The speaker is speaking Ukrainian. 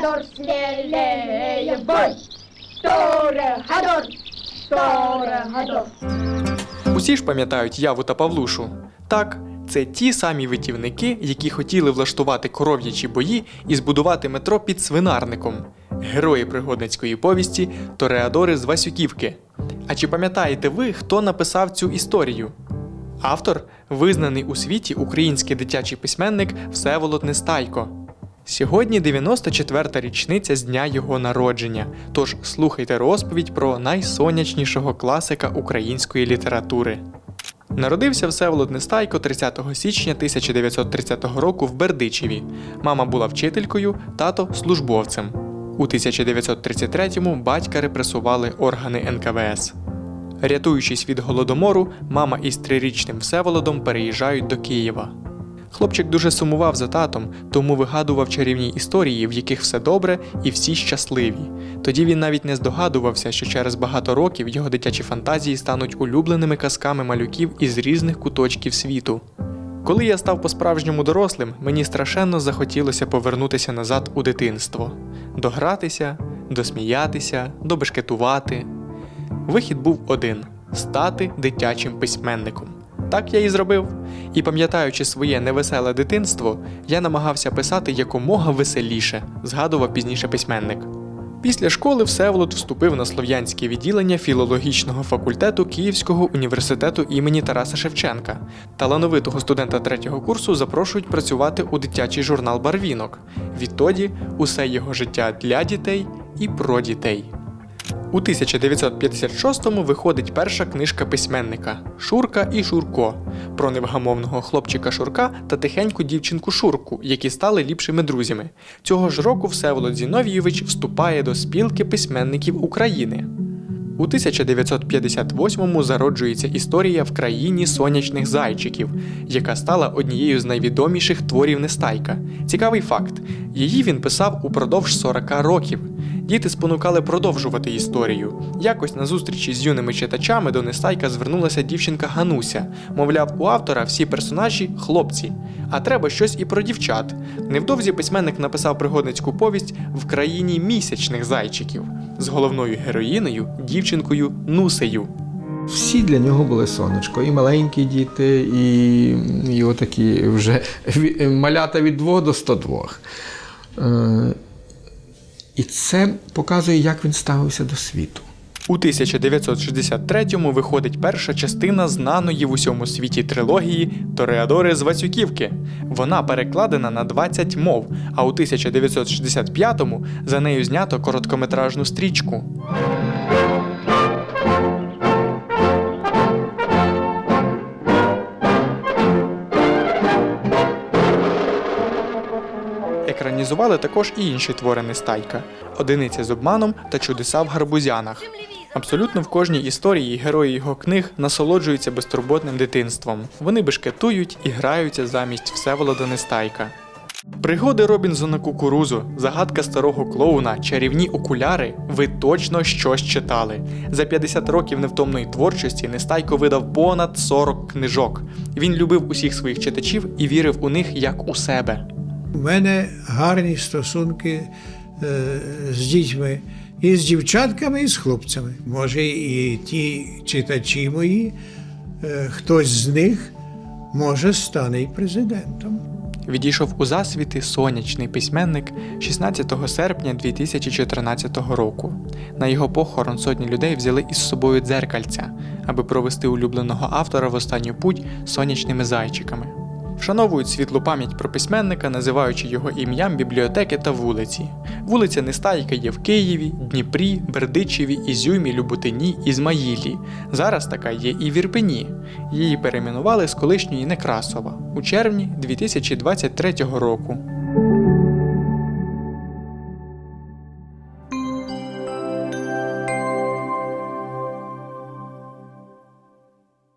Тореадор смелее бой! Тореадор! Тореадор! Усі ж пам'ятають Яву та Павлушу. Так, це ті самі витівники, які хотіли влаштувати коров'ячі бої і збудувати метро під свинарником. Герої пригодницької повісті Тореадори з Васюківки. А чи пам'ятаєте ви, хто написав цю історію? Автор визнаний у світі український дитячий письменник Всеволод Нестайко. Сьогодні 94-та річниця з дня його народження. Тож слухайте розповідь про найсонячнішого класика української літератури. Народився Всеволод Нестайко 30 січня 1930 року в Бердичеві. Мама була вчителькою, тато службовцем. У 1933-му батька репресували органи НКВС. Рятуючись від голодомору, мама із трирічним Всеволодом переїжджають до Києва. Хлопчик дуже сумував за татом, тому вигадував чарівні історії, в яких все добре і всі щасливі. Тоді він навіть не здогадувався, що через багато років його дитячі фантазії стануть улюбленими казками малюків із різних куточків світу. Коли я став по-справжньому дорослим, мені страшенно захотілося повернутися назад у дитинство, догратися, досміятися, добешкетувати. Вихід був один стати дитячим письменником. Так я і зробив. І пам'ятаючи своє невеселе дитинство, я намагався писати якомога веселіше, згадував пізніше письменник. Після школи Всеволод вступив на слов'янське відділення філологічного факультету Київського університету імені Тараса Шевченка. Талановитого студента третього курсу запрошують працювати у дитячий журнал Барвінок. Відтоді усе його життя для дітей і про дітей. У 1956-му виходить перша книжка письменника Шурка і Шурко про невгамовного хлопчика Шурка та тихеньку дівчинку Шурку, які стали ліпшими друзями. Цього ж року Всеволод Зіновійович вступає до спілки письменників України. У 1958-му зароджується історія в країні сонячних зайчиків, яка стала однією з найвідоміших творів Нестайка. Цікавий факт: її він писав упродовж 40 років. Діти спонукали продовжувати історію. Якось на зустрічі з юними читачами до Нестайка звернулася дівчинка Гануся. Мовляв, у автора всі персонажі хлопці, а треба щось і про дівчат. Невдовзі письменник написав пригодницьку повість в країні місячних зайчиків з головною героїнею, дівчинкою Нусею. Всі для нього були сонечко, і маленькі діти, і, і отакі вже малята від 2 до 102. І це показує, як він ставився до світу. У 1963-му виходить перша частина знаної в усьому світі трилогії Тореадори з Васюківки. Вона перекладена на 20 мов, а у 1965-му за нею знято короткометражну стрічку. Екранізували також і інші твори Нестайка Одиниця з обманом та чудеса в гарбузянах. Абсолютно в кожній історії герої його книг насолоджуються безтурботним дитинством. Вони бешкетують і граються замість Всеволода Нестайка. Пригоди Робінзона Кукурузу, загадка старого клоуна, чарівні окуляри ви точно щось читали. За 50 років невтомної творчості Нестайко видав понад 40 книжок. Він любив усіх своїх читачів і вірив у них як у себе. У мене гарні стосунки е, з дітьми, і з дівчатками, і з хлопцями. Може, і ті читачі мої, е, хтось з них може стане і президентом. Відійшов у засвіти сонячний письменник 16 серпня 2014 року. На його похорон сотні людей взяли із собою дзеркальця, аби провести улюбленого автора в останню путь сонячними зайчиками. Вшановують світлу пам'ять про письменника, називаючи його ім'ям бібліотеки та вулиці. Вулиця Нестайка є в Києві, Дніпрі, Бердичеві, Ізюмі, Люботині, Ізмаїлі. Зараз така є і в Ірпені. Її перейменували з колишньої Некрасова у червні 2023 року.